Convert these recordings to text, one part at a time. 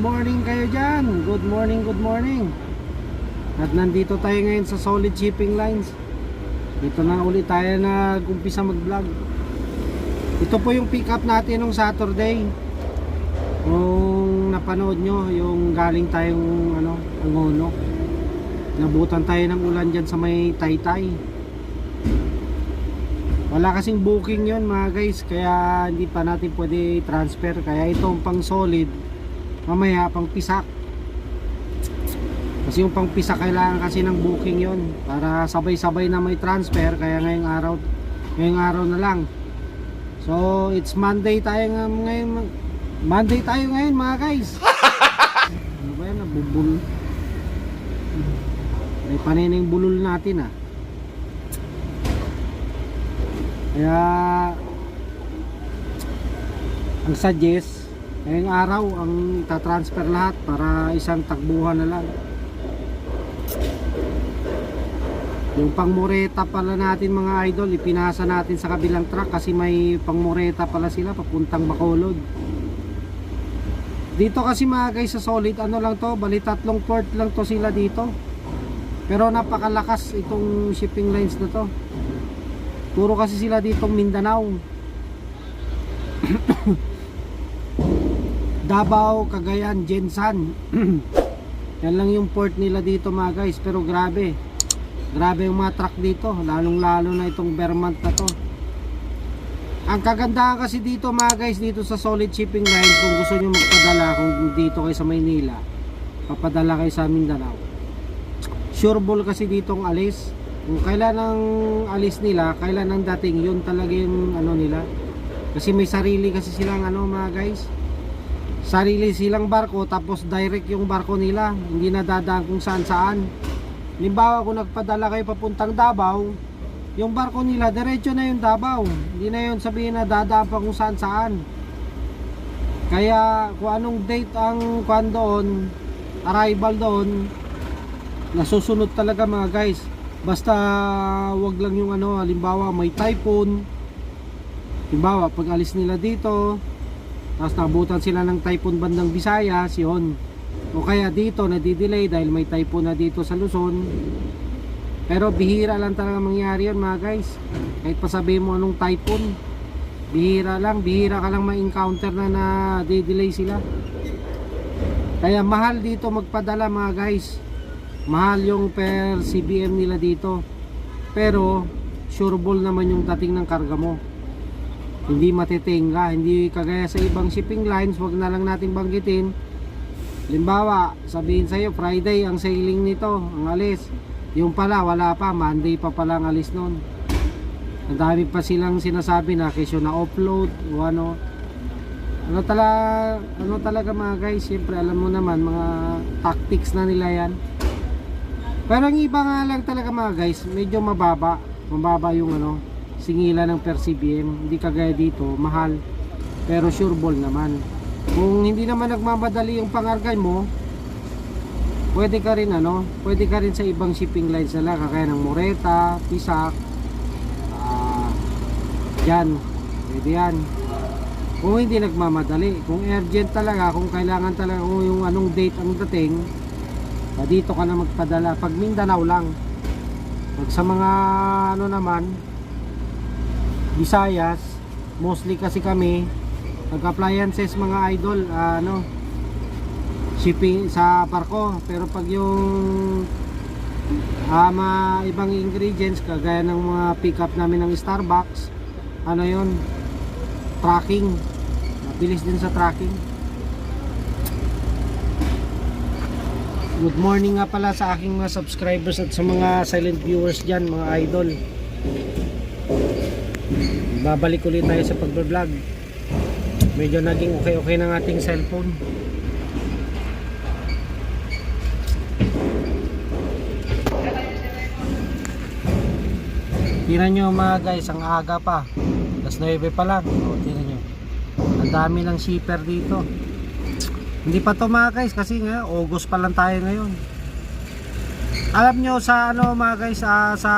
Morning kayo dyan. Good morning, good morning. At nandito tayo ngayon sa Solid Shipping Lines. Dito na ulit tayo nag-umpisa mag-vlog. Ito po yung pick up natin nung Saturday. Kung napanood nyo, yung galing tayong ano, Angono. Nabutan tayo ng ulan dyan sa may Taytay. Wala kasing booking yon mga guys Kaya hindi pa natin pwede transfer Kaya itong pang solid Mamaya pang pisak Kasi yung pang pisak kailangan kasi ng booking yon Para sabay-sabay na may transfer. Kaya ngayong araw Ngayong araw na lang. So it's Monday tayo nga ngayon. Monday tayo ngayon mga guys. Ano ba yan? Nabubul May panining bulol natin ah. Kaya ang suggest ngayong araw ang itatransfer lahat para isang takbuhan na lang. Yung pangmoreta pala natin mga idol, ipinasa natin sa kabilang truck kasi may pangmoreta pala sila papuntang Bacolod. Dito kasi mga guys sa solid ano lang to, bali tatlong port lang to sila dito. Pero napakalakas itong shipping lines na to. Puro kasi sila dito Mindanao. Davao, Cagayan, Jensan. Yan lang yung port nila dito mga guys. Pero grabe. Grabe yung mga truck dito. Lalong lalo na itong Vermont na to. Ang kagandahan kasi dito mga guys, dito sa solid shipping line, kung gusto nyo magpadala, kung dito kayo sa Maynila, papadala kayo sa Mindanao. Sure ball kasi dito ang alis kung kailan ang alis nila, kailan ang dating, yun talaga yung ano nila. Kasi may sarili kasi silang ano mga guys. Sarili silang barko tapos direct yung barko nila, hindi na dadaan kung saan saan. Limbawa kung nagpadala kayo papuntang Davao, yung barko nila diretso na yung Davao. Hindi na yun sabihin na dadaan pa kung saan saan. Kaya kung anong date ang kwan doon, arrival doon, nasusunod talaga mga guys basta wag lang yung ano halimbawa may typhoon halimbawa pag alis nila dito tapos nabutan sila ng typhoon bandang Visayas yun. O kaya dito nadidelay dahil may typhoon na dito sa Luzon. Pero bihira lang talaga mangyari yun mga guys. Kahit pa sabihin mo anong typhoon bihira lang bihira ka lang ma-encounter na na delay sila. Kaya mahal dito magpadala mga guys. Mahal yung per CBM nila dito. Pero sureball naman yung dating ng karga mo hindi matitingga hindi kagaya sa ibang shipping lines wag na lang natin banggitin. Limbawa sabihin sa'yo Friday ang sailing nito ang alis. Yung pala wala pa Monday pa pala ang alis nun. Ang dami pa silang sinasabi na kesyo na upload o ano. Ano talaga ano talaga mga guys siyempre alam mo naman mga tactics na nila yan. Pero ang iba nga lang talaga mga guys, medyo mababa. Mababa yung ano, singila ng per. Hindi kagaya dito, mahal. Pero sure ball naman. Kung hindi naman nagmamadali yung pangargay mo, pwede ka rin ano, pwede ka rin sa ibang shipping lines nila, kagaya ng Moreta, Pisak, ah, yan, pwede yan. Kung hindi nagmamadali, kung urgent talaga, kung kailangan talaga, kung yung anong date ang dating, Ah, dito ka na magpadala pag Mindanao lang pag sa mga ano naman Visayas mostly kasi kami nag appliances mga idol ah, ano shipping sa parko pero pag yung ah, mga ibang ingredients kagaya ng mga pick up namin ng Starbucks ano yon tracking. Mabilis din sa tracking. Good morning nga pala sa aking mga subscribers at sa mga silent viewers dyan mga idol Babalik ulit tayo sa pagbablog. Medyo naging okay okay ng ating cellphone. Tinan nyo mga guys, ang aga pa. Alas 9 pa lang. O, Tinan nyo. Ang dami ng shipper dito. Hindi pa to mga guys kasi nga August pa lang tayo ngayon. Alam nyo sa ano mga guys ah, sa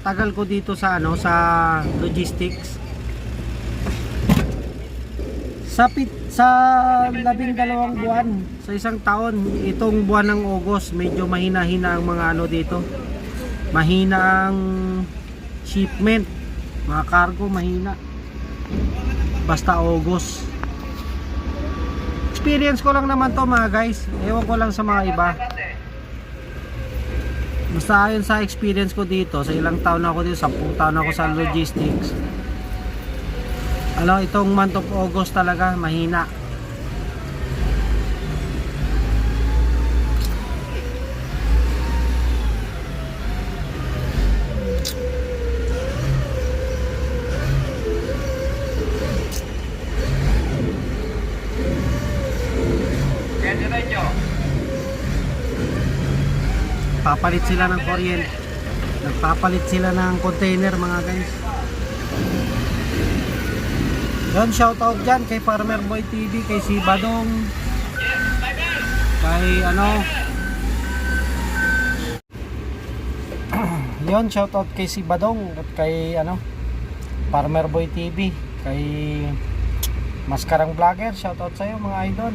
tagal ko dito sa ano sa logistics. Sa pit Sa labing dalawang buwan, sa isang taon, itong buwan ng August, medyo mahina-hina ang mga ano dito. Mahina ang shipment, mga cargo mahina. Basta August. Experience ko lang naman to mga guys. Ewan ko lang sa mga iba. Basta ayon sa experience ko dito, sa ilang taon ako dito, 10 taon ako sa logistics. Ano, itong month of August talaga mahina. Papalit sila ng kuryente. Nagpapalit sila ng container mga guys. Yan, shout out dyan kay Farmer Boy TV, kay si Badong, kay ano, yon shout out kay si Badong at kay ano, Farmer Boy TV, kay Maskarang Vlogger, shout out sa'yo mga idol.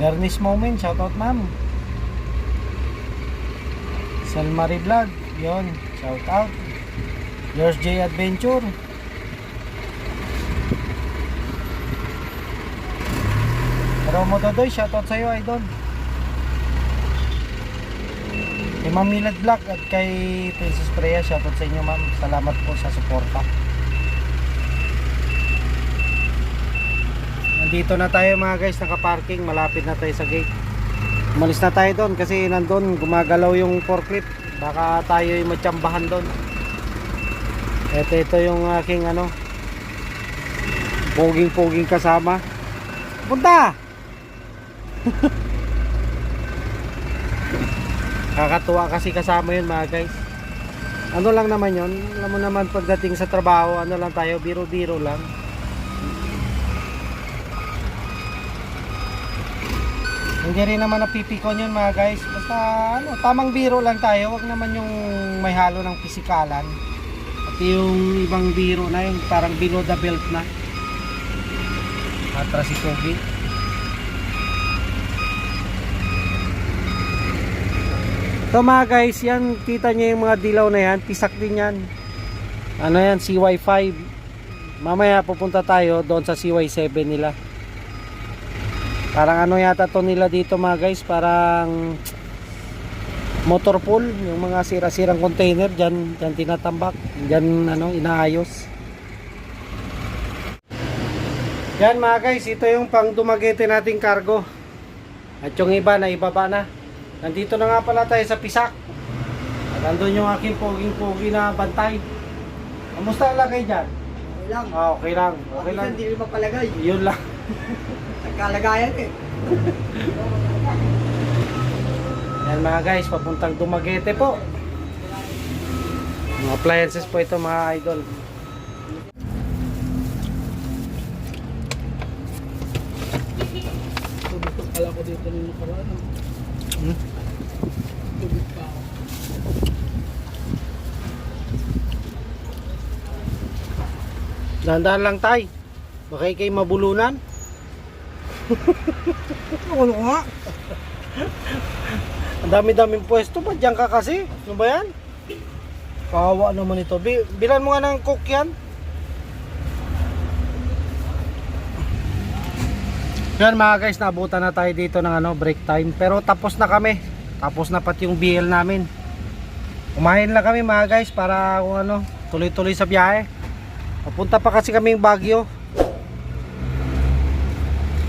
Bernice Moment, shout out ma'am. Selmari Vlog, yon shout out. Yours J Adventure. Romo Dodoy, shoutout sa'yo, idol. Kay Ma'am Milad Black at kay Princess Freya, shoutout sa inyo, ma'am. Salamat po sa suporta. Nandito na tayo mga guys, nakaparking. Malapit na tayo sa gate. Umalis na tayo doon kasi nandun gumagalaw yung forklift. Baka tayo yung matsambahan doon. Ito, ito yung aking ano, poging-poging kasama. Punta! Kakatuwa kasi kasama yun mga guys. Ano lang naman yun? Alam mo naman pagdating sa trabaho, ano lang tayo, biro-biro lang. Hindi rin naman napipikon yun mga guys. Basta ano, tamang biro lang tayo. Wag naman yung may halo ng pisikalan. At yung ibang biro na yung parang below the belt na. Atra si Kobe. Ito mga guys, yan kita nyo yung mga dilaw na yan, pisak din yan. Ano yan, CY5. Mamaya pupunta tayo doon sa CY7 nila. Parang ano yata to nila dito mga guys, parang motor pool, yung mga sira-sirang container diyan, diyan tinatambak, diyan ano inaayos. Yan mga guys, ito yung pang dumagete nating cargo. At yung iba na ibaba na. Nandito na nga pala tayo sa Pisak. At nandun yung aking poging-pogi na bantay. Kamusta ang lagay dyan? Okay lang. Ah, okay lang. Okay lang. Hindi mapalagay. Yun lang. Nagkalagayan eh. Yan mga guys, papuntang Dumaguete po. Mga appliances po ito mga idol. Tubig pala ko dito nakaraan. Hmm? Lang tay. Baka kayo mabulunan. Ano nga? Ang dami-daming pwesto pa. Diyan ka kasi. Ano ba yan? Kawawa naman ito. Bi bilan mo nga ng cook yan. Yan mga guys, nabutan na tayo dito ng ano, break time. Pero tapos na kami. Tapos na pati yung BL namin. Kumain lang kami mga guys para kung ano, tuloy-tuloy sa biyahe. Papunta pa kasi kaming Baguio.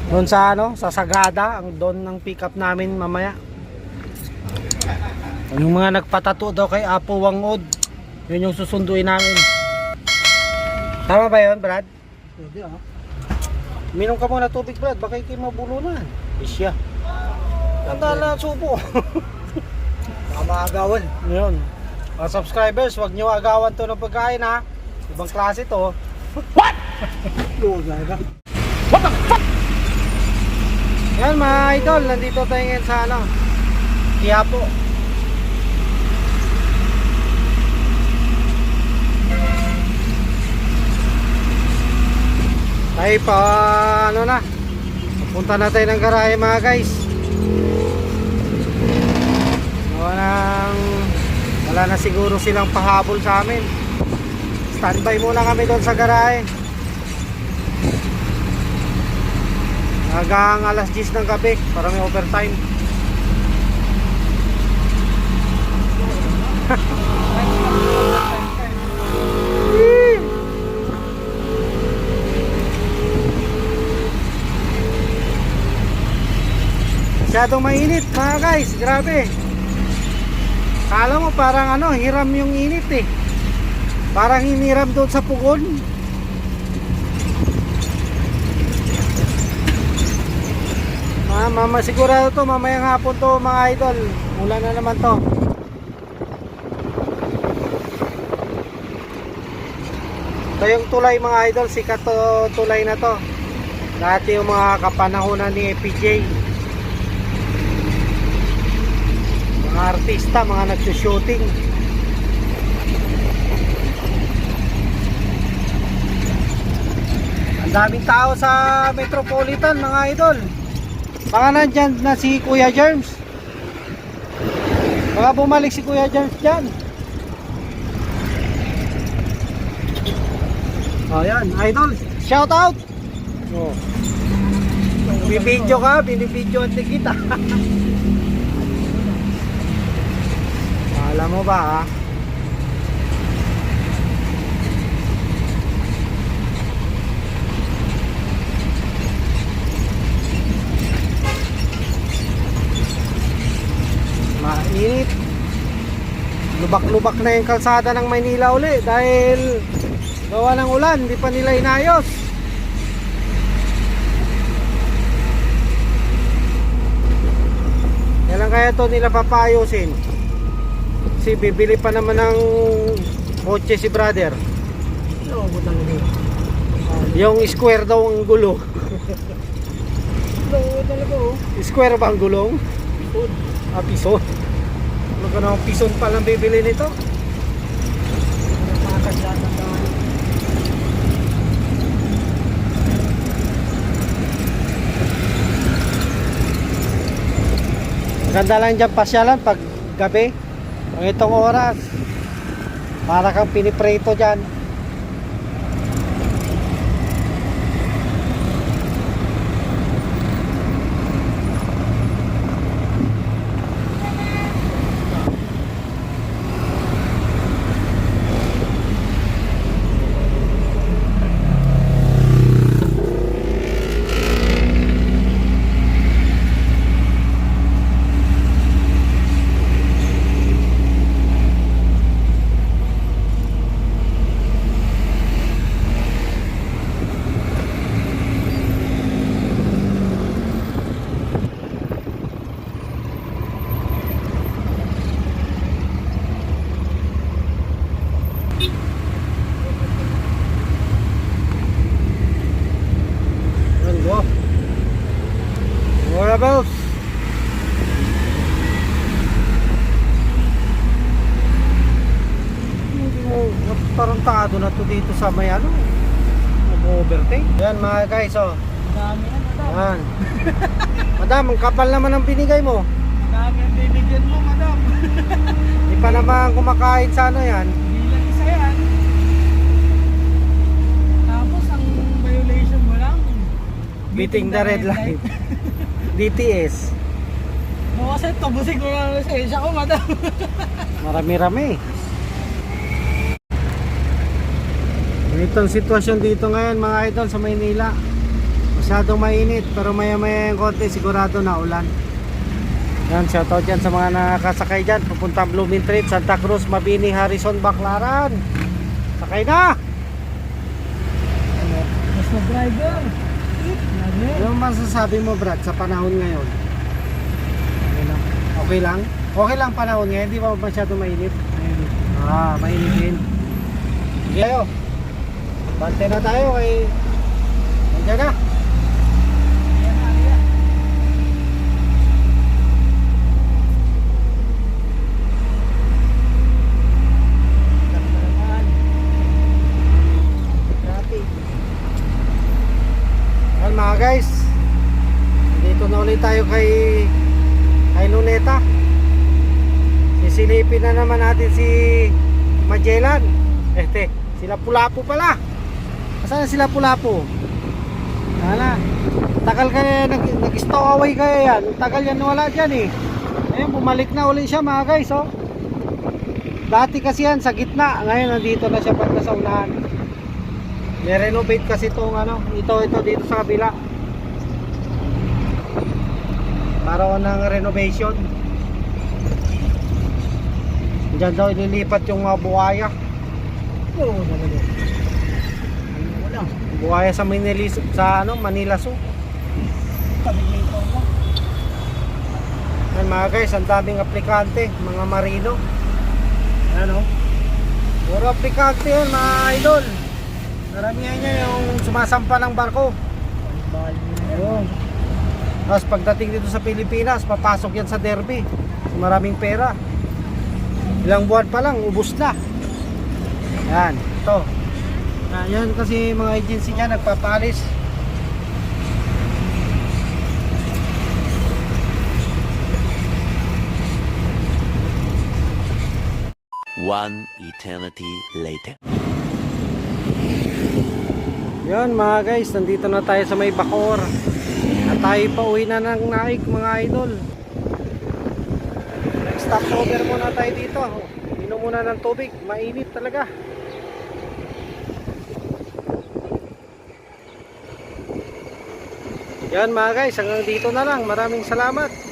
Doon sa ano, sa Sagada, ang doon ng pick up namin mamaya. Yung mga nagpatato daw kay Apo Wangod, yun yung susunduin namin. Tama ba yun, Brad? Pwede ah. Minom ka muna tubig, Brad. Baka ikay mabulunan. Isya. Na supo. Baka maagawan. yun. Mga subscribers, wag nyo agawan to ng pagkain ha. Ibang klase to. Oo, talaga. Yan mga idol, nandito tayo ngayon sa ano, Quiapo. Tayo pa, ano na, Punta na tayo ng garahe mga guys. Walang, wala na siguro silang pahabol sa amin. Standby muna kami doon sa garahe. Hanggang alas 10 ng gabi para may overtime. Masyadong mainit mga guys, grabe. Kala mo parang ano, hiram yung init eh. Parang hiniram doon sa pugon. Ah, mama, sigurado to, mamayang hapon to mga idol. Mula na naman to. Ito yung tulay mga idol, sikat to tulay na to. Dati yung mga kapanahonan ni FPJ. Mga artista, mga nagsushooting. Ang daming tao sa Metropolitan mga idol. Baka nandyan na si Kuya Germs. Baka bumalik si Kuya Germs dyan. Oh, yan, idol. Shout out. Oh. Bibidyo ka, binibidyo at kita. Alam mo ba ha? Mainit. Lubak-lubak na yung kalsada ng Maynila uli dahil gawa ng ulan, hindi pa nila inayos. Kailan kaya to nila papayusin? Si bibili pa naman ng kotse si brother. Yung square daw ang gulo. Oh. Square ba ang gulong? Food. Ah, Ano ka naman pison pa lang bibili nito? Ng daan. Ganda lang dyan pasyalan pag gabi. Ang itong oras. Para kang pinipreto dyan. Yan go. More about. Oh, tarantado na to dito sa may ano. Mag-overtake. Yan mga guys, oh. Dami na, madam. Yan. Madam, ang kapal naman ang binigay mo. Dami ang bibigyan mo, madam. Di pa naman kumakain sa ano yan. Bilang isa yan. Tapos ang violation mo lang. Beating the red light. DTS. O kasi tubusin ko lang ang lisensya ko, madam. Marami-rami. Ganito ang sitwasyon dito ngayon mga idol sa Maynila. Masyadong mainit pero maya-maya yung konti sigurado na ulan. Yan, shoutout dyan sa mga nakasakay dyan. Pupunta Blooming Treat, Santa Cruz, Mabini, Harrison, Baclaran. Sakay na! Basta driver. Lagi. Ano masasabi mo Brad sa panahon ngayon? Okay lang? Okay lang? Okay lang panahon ngayon, di ba masyado mainit? Ah, mainit din. Tayo. Bante na tayo kay... Nandiyan na. Guys. na ulit tayo kay kay Luneta. Sisilipin na naman natin si Magellan. Este, sila Pulapo pala. Asan na sila Pulapo? Wala. Tagal kaya nag, nag-stowaway kaya yan. Tagal yan wala dyan eh. Ayun, bumalik na ulit siya mga guys oh. Dati kasi yan sa gitna. Ngayon nandito na siya pagka sa unahan. I-renovate kasi itong ano, ito ito dito sa kabila. Para ng renovation. Diyan daw ililipat yung mga buhaya. Oo, talaga. Ayun Buhaya sa Manila sa ano, Manila Zoo. Tabi nito lang. Yan mga guys, ang daming aplikante, mga marino. Ano? Puro aplikante yan mga idol. Karamihan niya yung sumasampa ng barko. Yun. Ayun. Tapos pagdating dito sa Pilipinas, papasok yan sa derby. Maraming pera. Ilang buwan pa lang, ubus na. Yan, ito. Ah, yan kasi mga agency niya nagpapalis. One eternity later. Yan mga guys, nandito na tayo sa may Bacoor. At tayo pa uwi na ng naik mga idol. Nag-stop over muna tayo dito. Inom muna ng tubig, mainit talaga. Yan mga guys, hanggang dito na lang. Maraming salamat.